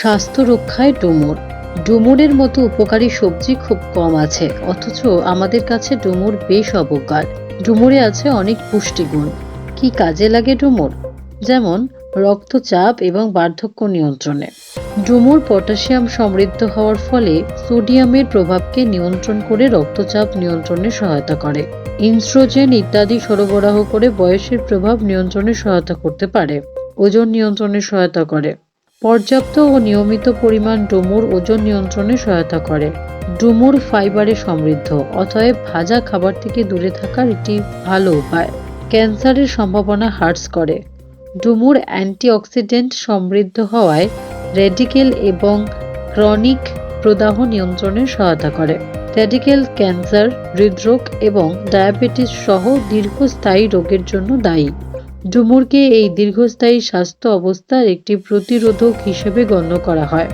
স্বাস্থ্য রক্ষায় ডুমুর। ডুমুরের মতো উপকারী সবজি খুব কম আছে, অথচ আমাদের কাছে ডুমুর বেশ অবকার ডুমুরে আছে অনেক পুষ্টিগুণ। কি কাজে লাগে ডুমুর? যেমন রক্তচাপ এবং বার্ধক্য নিয়ন্ত্রণে। ডুমুর পটাশিয়াম সমৃদ্ধ হওয়ার ফলে সোডিয়ামের প্রভাবকে নিয়ন্ত্রণ করে রক্তচাপ নিয়ন্ত্রণে সহায়তা করে। ইনস্ট্রোজেন ইত্যাদি সরবরাহ করে বয়সের প্রভাব নিয়ন্ত্রণে সহায়তা করতে পারে। ওজন নিয়ন্ত্রণে সহায়তা করে। পর্যাপ্ত ও নিয়মিত পরিমাণ ডুমুর ওজন নিয়ন্ত্রণে সহায়তা করে। ডুমুর ফাইবারে সমৃদ্ধ, অতএব ভাজা খাবার থেকে দূরে থাকার একটি ভালো উপায়। ক্যান্সারের সম্ভাবনা হ্রাস করে। ডুমুর অ্যান্টিঅক্সিডেন্ট সমৃদ্ধ হওয়ায় রেডিকেল এবং ক্রনিক প্রদাহ নিয়ন্ত্রণে সহায়তা করে। রেডিকেল ক্যান্সার, হৃদরোগ এবং ডায়াবেটিস সহ দীর্ঘস্থায়ী রোগের জন্য দায়ী। ডুমুরকে এই দীর্ঘস্থায়ী স্বাস্থ্য অবস্থার একটি প্রতিরোধক হিসেবে গণ্য করা হয়।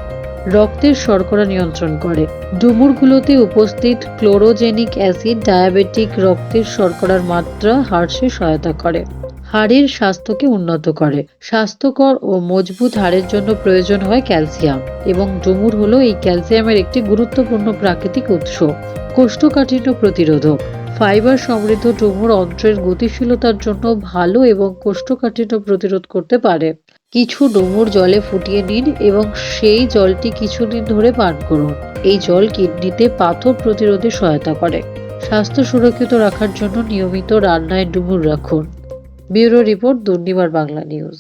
রক্তের শর্করা নিয়ন্ত্রণ করে। ডুমুরগুলোতে উপস্থিত ক্লোরোজেনিক অ্যাসিড ডায়াবেটিক রক্তের শর্করার মাত্রা হ্রাসে সহায়তা করে। হাড়ের স্বাস্থ্যকে উন্নত করে। স্বাস্থ্যকর ও মজবুত হাড়ের জন্য প্রয়োজন হয় ক্যালসিয়াম এবং ডুমুর হলো এই ক্যালসিয়ামের একটি গুরুত্বপূর্ণ প্রাকৃতিক উৎস। কোষ্ঠকাঠিন্য প্রতিরোধক। ফাইবার সমৃদ্ধ ডুমুর অন্ত্রের গতিশীলতার জন্য ভালো এবং কোষ্ঠকাঠিন্য প্রতিরোধ করতে পারে। কিছু ডুমুর জলে ফুটিয়ে নিন এবং সেই জলটি কিছুদিন ধরে পান করুন। এই জল কিডনিতে পাথর প্রতিরোধে সহায়তা করে। স্বাস্থ্য সুরক্ষিত রাখার জন্য নিয়মিত রান্নায় ডুমুর রাখুন। Bureau report Durnibar Bangla news.